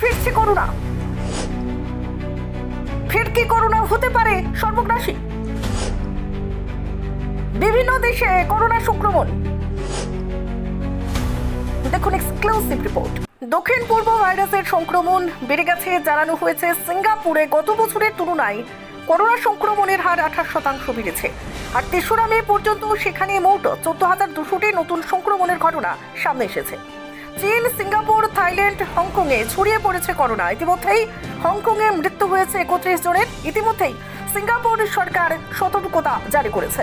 ফিরছে করোনা ফের কি করোনা হতে পারে সর্বগ্রাসী। বিভিন্ন দেশে করোনা সংক্রমণ। দেখুন এক্সক্লুসিভ রিপোর্ট দক্ষিণ পূর্ব ভাইরাসের সংক্রমণ বেড়ে গেছে, জানানো হয়েছে সিঙ্গাপুরে। গত বছরের তুলনায় করোনা সংক্রমণের হার আঠাশ শতাংশ বেড়েছে। আর তেসরা মে পর্যন্ত সেখানে মোট চোদ্দ হাজার দুশোটি নতুন সংক্রমণের ঘটনা সামনে এসেছে। চীন, সিঙ্গাপুর, থাইল্যান্ড, হংকংয়ে ছড়িয়ে পড়েছে করোনা। ইতিমধ্যেই হংকংয়ে মৃত্যু হয়েছে একত্রিশ জনের। ইতিমধ্যেই সিঙ্গাপুর সরকার সতর্কতা জারি করেছে।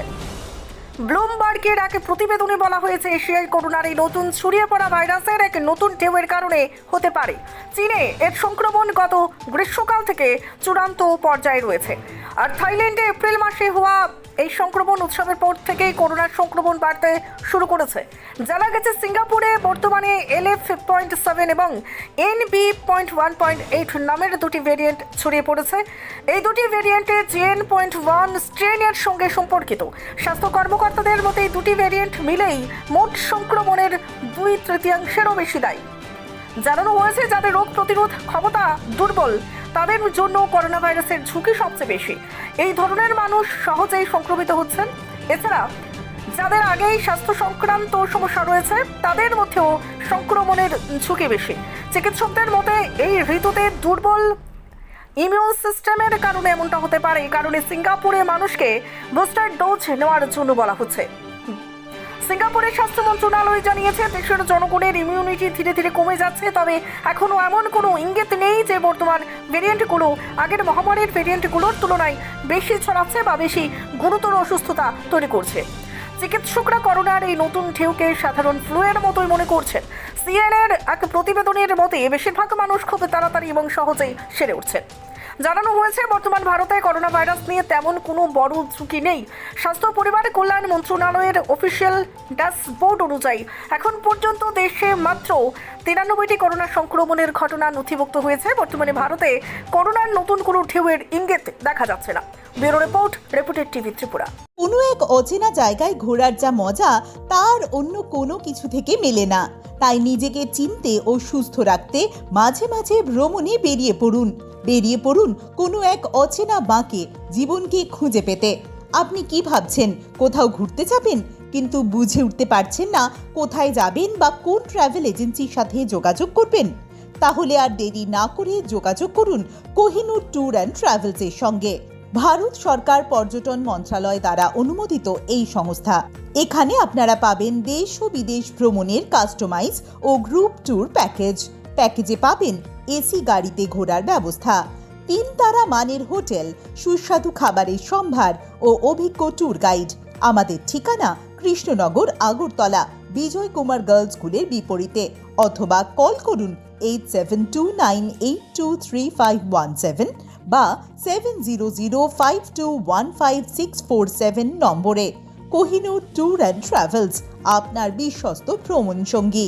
ব্লুমবার্গের এক প্রতিবেদনে বলা হয়েছে, এশিয়ায় করোনার এই নতুন ছড়িয়ে পড়া ভাইরাসের এক নতুন ঢেউয়ের কারণে হতে পারে। চীনে এর সংক্রমণ গত গ্রীষ্মকাল থেকে চূড়ান্ত পর্যায়ে রয়েছে। আর থাইল্যান্ডে এপ্রিল মাসে হওয়া এই সংক্রমণ উৎসবের পর থেকেই করোনার সংক্রমণ বাড়তে শুরু করেছে। জানা গেছে, সিঙ্গাপুরে বর্তমানে এলএফ পয়েন্ট সেভেন এবং N B point one point eight নামের দুটি ভেরিয়েন্ট ছড়িয়ে পড়েছে। এই দুটি ভেরিয়েন্টে জিএন পয়েন্ট ওয়ান স্ট্রেনের সঙ্গে সম্পর্কিত। স্বাস্থ্য কর্মকর্তাদের মতে, এই দুটি ভেরিয়েন্ট মিলেই মোট সংক্রমণের দুই তৃতীয়াংশেরও বেশি দায়ী। জানানো হয়েছে যাদের রোগ প্রতিরোধ ক্ষমতা দুর্বল তাদের জন্য করোনা ভাইরাসের ঝুঁকি সবচেয়ে বেশি। এই ধরনের মানুষ সহজেই সংক্রমিত হচ্ছেন। এছাড়া যাদের আগেই স্বাস্থ্য সংক্রান্ত সমস্যা রয়েছে, তাদের মধ্যেও সংক্রমণের ঝুঁকি বেশি। চিকিৎসকদের মতে, এই ঋতুতে দুর্বল ইমিউন সিস্টেমের কারণে এমনটা হতে পারে। কারণে সিঙ্গাপুরে মানুষকে বুস্টার ডোজ নেওয়ার জন্য বলা হচ্ছে। সিঙ্গাপুরের স্বাস্থ্য মন্ত্রণালয় জানিয়েছে, দেশের জনগণের ইমিউনিটি ধীরে ধীরে কমে যাচ্ছে, তবে এখনও এমন কোনো ইঙ্গিত নেই যে বর্তমান ভেরিয়েন্টগুলো আগের মহামারীর ভেরিয়েন্টগুলোর তুলনায় বেশি ছড়াচ্ছে বা বেশি গুরুতর অসুস্থতা তৈরি করছে। চিকিৎসকরা করোনার এই নতুন ঢেউকে সাধারণ ফ্লুয়ের মতোই মনে করছেন। সিএনএর এক প্রতিবেদনের মতে, বেশিরভাগ মানুষ খুব তাড়াতাড়ি এবং সহজেই সেরে উঠছেন। জানানো হয়েছে, বর্তমান ভারতে করোনা ভাইরাস নিয়ে তেমন কোনো বড় ঝুঁকি নেই। স্বাস্থ্য, পরিবার কল্যাণ মন্ত্রণালয়ের অফিসিয়াল ড্যাশবোর্ড অনুযায়ী এখন পর্যন্ত দেশে মাত্র তিরানব্বইটি করোনা সংক্রমণের ঘটনা নথিভুক্ত হয়েছে। বর্তমানে ভারতে করোনার নতুন কোনো ঢেউয়ের ইঙ্গিত দেখা যাচ্ছে না। Bureau report, reputed TV Tripura. কোনো এক অচেনা জায়গায় ঘোরার যা মজা, তার অন্য কোনো কিছু থেকে মেলে না। তাই নিজেকে চিনতে ও সুস্থ রাখতে মাঝে মাঝে ভ্রমণে বেরিয়ে পড়ুন। বেরিয়ে পড়ুন কোনো এক অচেনা বাঁকে জীবনকে খুঁজে পেতে। আপনি কি ভাবছেন, কোথাও ঘুরতে যাবেন? কিন্তু বুঝে উঠতে পারছেন না কোথায় যাবেন বা কোন ট্রাভেল এজেন্সির সাথে যোগাযোগ করবেন। তাহলে আর দেরি না করে যোগাযোগ করুন কোহিনুর ট্যুর অ্যান্ড ট্রাভেলসের সঙ্গে। ভারত সরকার পর্যটন মন্ত্রণালয় দ্বারা অনুমোদিত এই সংস্থা। এখানে আপনারা পাবেন দেশ ও বিদেশ ভ্রমণের কাস্টমাইজ ও গ্রুপ ট্যুর প্যাকেজ প্যাকেজে পাবেন এসি গাড়িতে ঘোরার ব্যবস্থা। তিন তারা মানের হোটেল, সুস্বাদু খাবারের সম্ভার ও অভিজ্ঞ ট্যুর গাইড। আমাদের ঠিকানা কৃষ্ণনগর, আগরতলা, বিজয় কুমার গার্লস স্কুলের বিপরীতে অথবা কল করুন eight seven two nine eight two three five one seven বা seven zero zero five two one five six four seven নম্বরে। কোহিনুর ট্যুর অ্যান্ড ট্রাভেলস, আপনার বিশ্বস্ত ভ্রমণ সঙ্গী